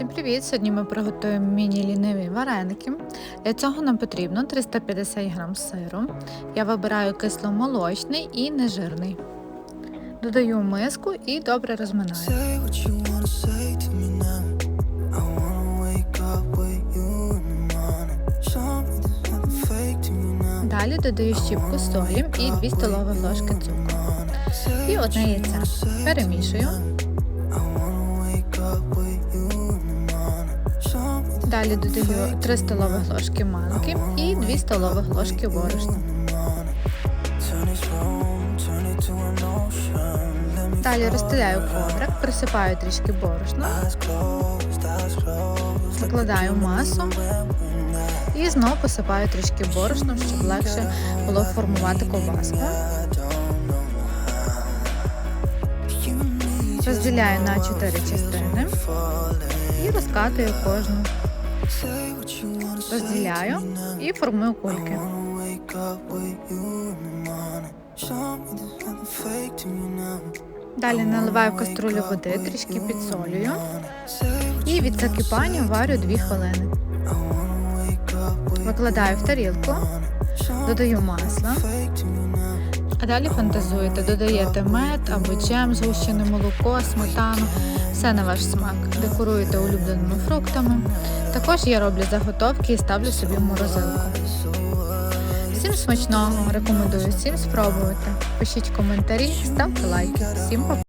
Всім привіт! Сьогодні ми приготуємо міні-ліниві вареники. Для цього нам потрібно 350 г сиру. Я вибираю кисломолочний і нежирний. Додаю миску і добре розминаю. Далі додаю щіпку солі і 2 столові ложки цукру. І одне яйце. Перемішую. Далі додаю 3 столові ложки манки і 2 столові ложки борошна. Далі розстеляю коврик, присипаю трішки борошна, закладаю масу і знову посипаю трішки борошном, щоб легше було формувати ковбаску. Розділяю на 4 частини і розкатую кожну. Розділяю і формую кульки. Далі наливаю в каструлю води, трішки підсолюю і від закипання варю 2 хвилини. Викладаю в тарілку, додаю масло, а далі фантазуєте, додаєте мед або джем, згущене молоко, сметану, все на ваш смак. Декоруєте улюбленими фруктами. Також я роблю заготовки і ставлю собі в морозилку. Всім смачного, рекомендую всім спробувати. Пишіть коментарі, ставте лайки. Всім па!